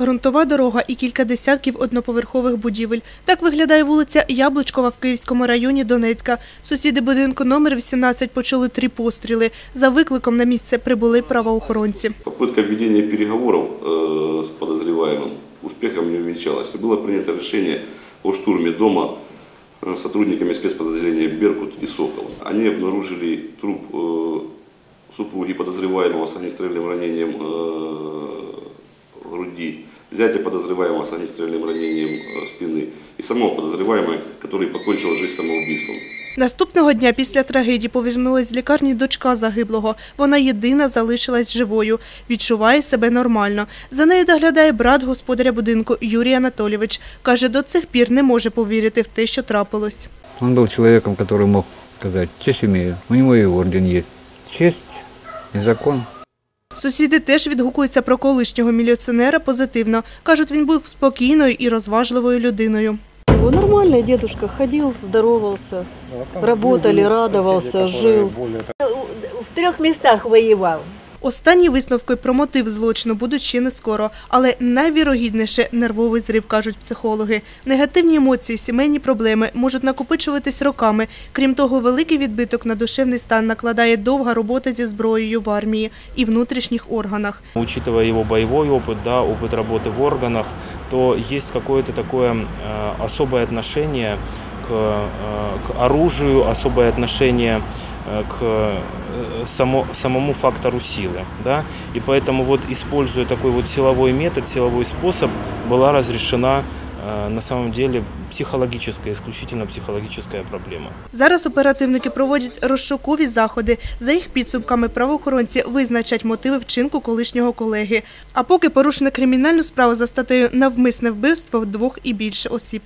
ґрунтова дорога і кілька десятків одноповерхових будівель. Так виглядає вулиця Яблучкова в Київському районі Донецька. Сусіди будинку номер 18 почули три постріли. За викликом на місце прибули правоохоронці. Попытка введения переговоров э, с подозреваемым успехом не увенчалась. Было принято решение о штурме дома э, сотрудниками спецподразделения «Беркут» и «Сокол». Они обнаружили труп э, супруги подозреваемого с огнестрельным ранением э, груди, зятя подозреваемого с огнестрельным ранением э, спины и самого подозреваемого, который покончил жизнь самоубийством. Наступного дня після трагедії повернулась з лікарні дочка загиблого. Вона єдина залишилась живою. Відчуває себе нормально. За нею доглядає брат господаря будинку Юрій Анатолійович. Каже, до цих пір не може повірити в те, що трапилось. Он был человеком, который мог сказать, честь имею, у него и орден есть. Честь и закон. Сусіди теж відгукуються про колишнього міліціонера позитивно. Кажуть, він був спокійною і розважливою людиною. Нормальний дідусь, ходив, здоровався, здоровался, радувався, жив. в трьох містах воевал. Останні висновки про мотив злочину будуть ще не скоро, але найвірогідніше нервовий зрив, кажуть психологи. Негативні емоції, сімейні проблеми можуть накопичуватись роками. Крім того, великий відбиток на душевний стан накладає довга робота зі зброєю в армії і внутрішніх органах. Учитывая его боевой опыт, да, опыт работы в органах, то есть какое-то такое э, особое отношение к, э, к оружию, особое отношение э, к э, само, самому фактору силы. Да? И поэтому вот используя такой вот силовой метод, силовой способ, была разрешена э, на самом деле психологическая, исключительно психологическая проблема. Зараз оперативники проводять розшукові заходи. За їх підсумками правоохоронці визначать мотиви вчинку колишнього колеги. А поки порушено кримінальну справу за статтею навмисне вбивство двох і більше осіб.